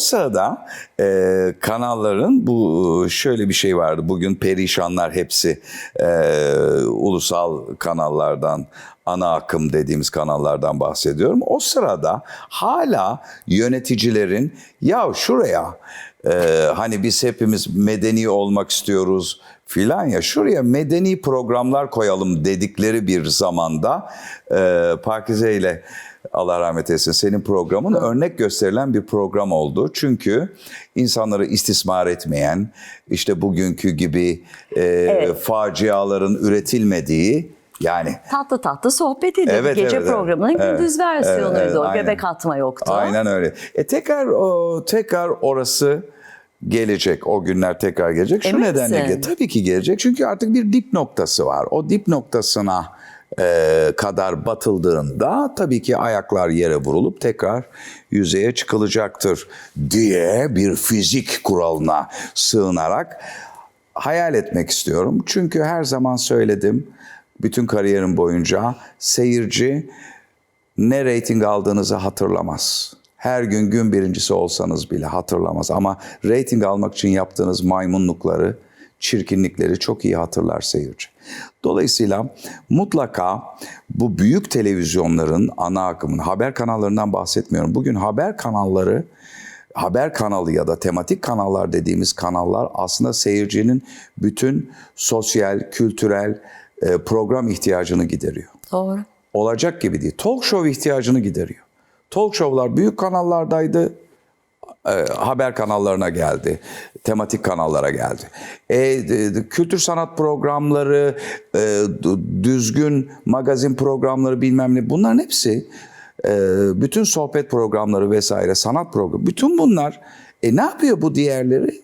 sırada e, kanalların bu şöyle bir şey vardı. Bugün perişanlar hepsi e, ulusal kanallardan ana akım dediğimiz kanallardan bahsediyorum. O sırada hala yöneticilerin ya şuraya e, hani biz hepimiz medeni olmak istiyoruz filan ya şuraya medeni programlar koyalım dedikleri bir zamanda e, Pakize ile Allah rahmet eylesin senin programın örnek gösterilen bir program oldu. Çünkü insanları istismar etmeyen işte bugünkü gibi e, faciaların üretilmediği yani Tatlı tatlı sohbet edildi. Evet, Gece evet, evet. programının Evet, gündüz versiyonuydu evet, evet, o. aynen. Göbek atma yoktu. Aynen öyle. E tekrar o tekrar orası gelecek. O günler tekrar gelecek. Şu Emin nedenle misin? tabii ki gelecek. Çünkü artık bir dip noktası var. O dip noktasına e, kadar batıldığında tabii ki ayaklar yere vurulup tekrar yüzeye çıkılacaktır diye bir fizik kuralına sığınarak hayal etmek istiyorum. Çünkü her zaman söyledim bütün kariyerim boyunca seyirci ne reyting aldığınızı hatırlamaz. Her gün gün birincisi olsanız bile hatırlamaz. Ama reyting almak için yaptığınız maymunlukları, çirkinlikleri çok iyi hatırlar seyirci. Dolayısıyla mutlaka bu büyük televizyonların ana akımın, haber kanallarından bahsetmiyorum. Bugün haber kanalları, haber kanalı ya da tematik kanallar dediğimiz kanallar aslında seyircinin bütün sosyal, kültürel e, program ihtiyacını gideriyor Doğru. olacak gibi değil. Talk show ihtiyacını gideriyor. Talk show'lar büyük kanallardaydı. E, haber kanallarına geldi. Tematik kanallara geldi. E, kültür sanat programları, e, düzgün magazin programları bilmem ne bunların hepsi e, bütün sohbet programları vesaire sanat programı bütün bunlar e, ne yapıyor bu diğerleri?